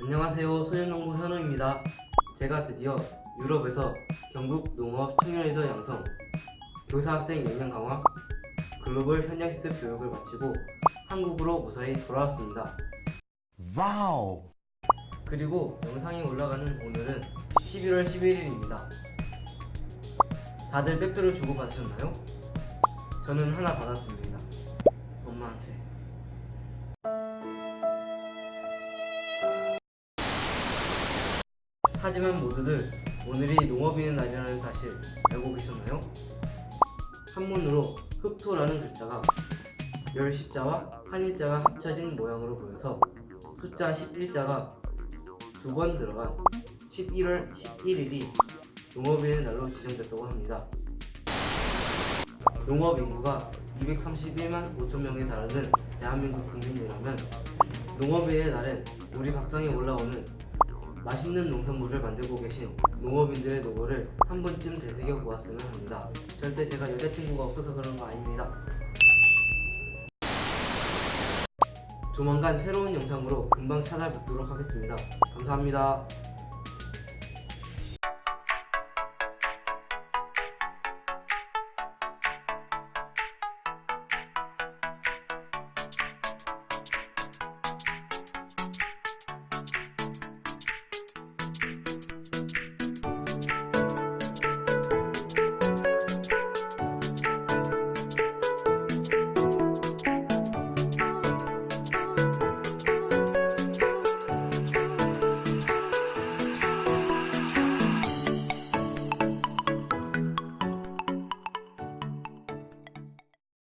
안녕하세요. 소년농부 현우입니다. 제가 드디어 유럽에서 경북 농업 청년 리더 양성, 교사 학생 역량 강화, 글로벌 현장시설 교육을 마치고 한국으로 무사히 돌아왔습니다. 와우. 그리고 영상이 올라가는 오늘은 11월 11일입니다. 다들 빼빼로 주고 받으셨나요? 저는 하나 받았습니다. 엄마한테. 하지만 모두들 오늘이 농업인의 날이라는 사실 알고 계셨나요? 한문으로 흑토라는 글자가 열 십자와 한 일자가 합쳐진 모양으로 보여서 숫자 11자가 두 번 들어간 11월 11일이 농업인의 날로 지정됐다고 합니다. 농업 인구가 231만 5천 명에 달하는 대한민국 국민이라면 농업인의 날엔 우리 밥상에 올라오는 맛있는 농산물을 만들고 계신 농업인들의 노고를 한 번쯤 되새겨 보았으면 합니다. 절대 제가 여자친구가 없어서 그런 거 아닙니다. 조만간 새로운 영상으로 금방 찾아뵙도록 하겠습니다. 감사합니다.